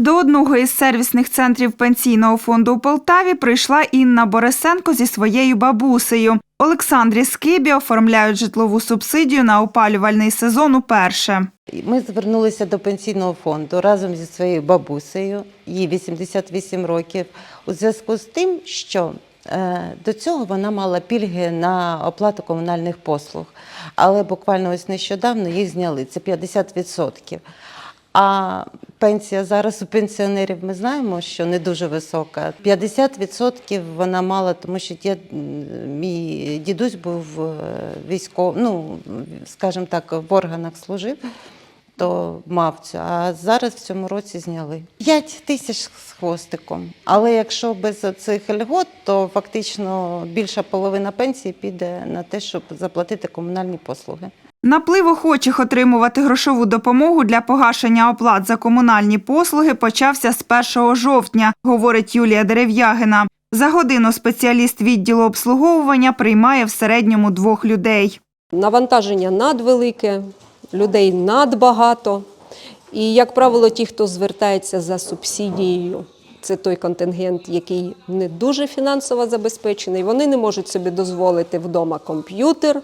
До одного із сервісних центрів пенсійного фонду у Полтаві прийшла Інна Борисенко зі своєю бабусею. Олександрі Скибі оформляють житлову субсидію на опалювальний сезон уперше. Ми звернулися до пенсійного фонду разом зі своєю бабусею, їй 88 років, у зв'язку з тим, що е, до цього вона мала пільги на оплату комунальних послуг, але буквально ось нещодавно їх зняли. Це 50%. А пенсія зараз у пенсіонерів ми знаємо, що не дуже висока. 50% вона мала, тому що дід, мій дідусь був військовий, ну, скажімо так, в органах служив то мав цю. А зараз в цьому році зняли 5 тисяч з хвостиком. Але якщо без цих льгот, то фактично більша половина пенсії піде на те, щоб заплатити комунальні послуги. Наплив охочих отримувати грошову допомогу для погашення оплат за комунальні послуги почався з 1 жовтня, говорить Юлія Дерев'ягина. За годину спеціаліст відділу обслуговування приймає в середньому двох людей. Навантаження надвелике, людей надбагато. І, як правило, ті, хто звертається за субсидією, це той контингент, який не дуже фінансово забезпечений. Вони не можуть собі дозволити вдома комп'ютер,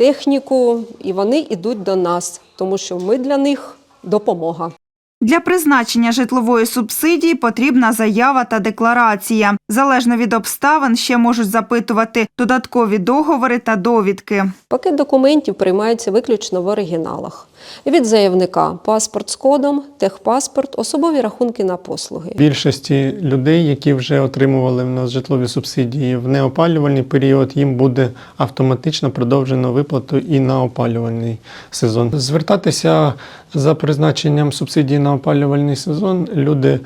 техніку, і вони йдуть до нас, тому що ми для них допомога. Для призначення житлової субсидії потрібна заява та декларація. Залежно від обставин ще можуть запитувати додаткові договори та довідки. Пакет документів приймається виключно в оригіналах. Від заявника паспорт з кодом, техпаспорт, особові рахунки на послуги. Більшості людей, які вже отримували в нас житлові субсидії в неопалювальний період, їм буде автоматично продовжено виплату і на опалювальний сезон. Звертатися за призначенням субсидії на опалювальний сезон люди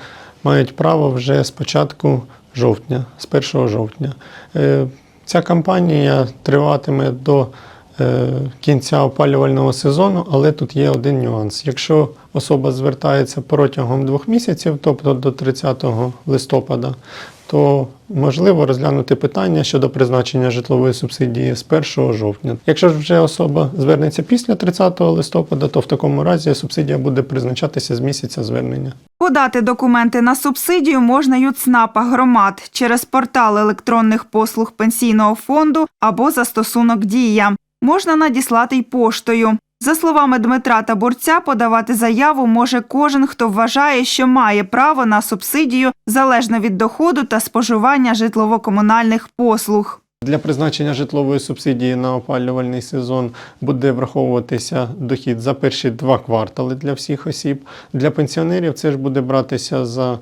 мають право вже з початку жовтня, з 1 жовтня. Е, Ця кампанія триватиме до кінця опалювального сезону, але тут є один нюанс. Якщо особа звертається протягом двох місяців, тобто до 30 листопада, то можливо розглянути питання щодо призначення житлової субсидії з 1 жовтня. Якщо ж вже особа звернеться після 30 листопада, то в такому разі субсидія буде призначатися з місяця звернення. Подати документи на субсидію можна ЦНАПах громад через портал електронних послуг пенсійного фонду або застосунок Дія. Можна надіслати й поштою. За словами Дмитра Табурця, подавати заяву може кожен, хто вважає, що має право на субсидію залежно від доходу та споживання житлово-комунальних послуг. Для призначення житлової субсидії на опалювальний сезон буде враховуватися дохід за перші два квартали для всіх осіб. Для пенсіонерів це ж буде братися за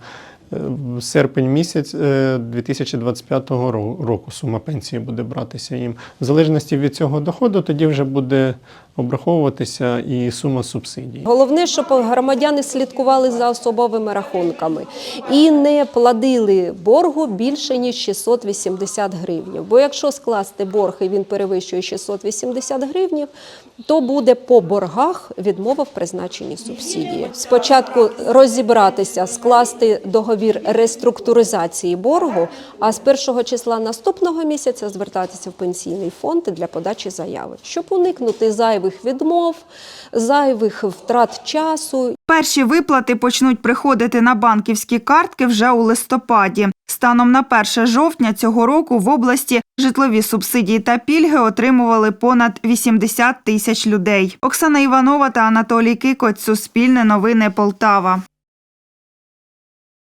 серпень місяць е, 2025 року. Сума пенсії буде братися їм. В залежності від цього доходу, тоді вже буде обраховуватися і сума субсидій. Головне, щоб громадяни слідкували за особовими рахунками і не платили боргу більше ніж 680 гривень. Бо якщо скласти борг і він перевищує 680 гривень, то буде по боргах відмова в призначенні субсидії. Спочатку розібратися, скласти договір реструктуризації боргу, а з першого числа наступного місяця звертатися в пенсійний фонд для подачі заяви, щоб уникнути зайвих відмов, зайвих втрат часу Перші виплати почнуть приходити на банківські картки вже у листопаді. Станом на 1 жовтня цього року в області житлові субсидії та пільги отримували понад 80 тисяч людей. Оксана Іванова та Анатолій Кикоць. Суспільне новини Полтава.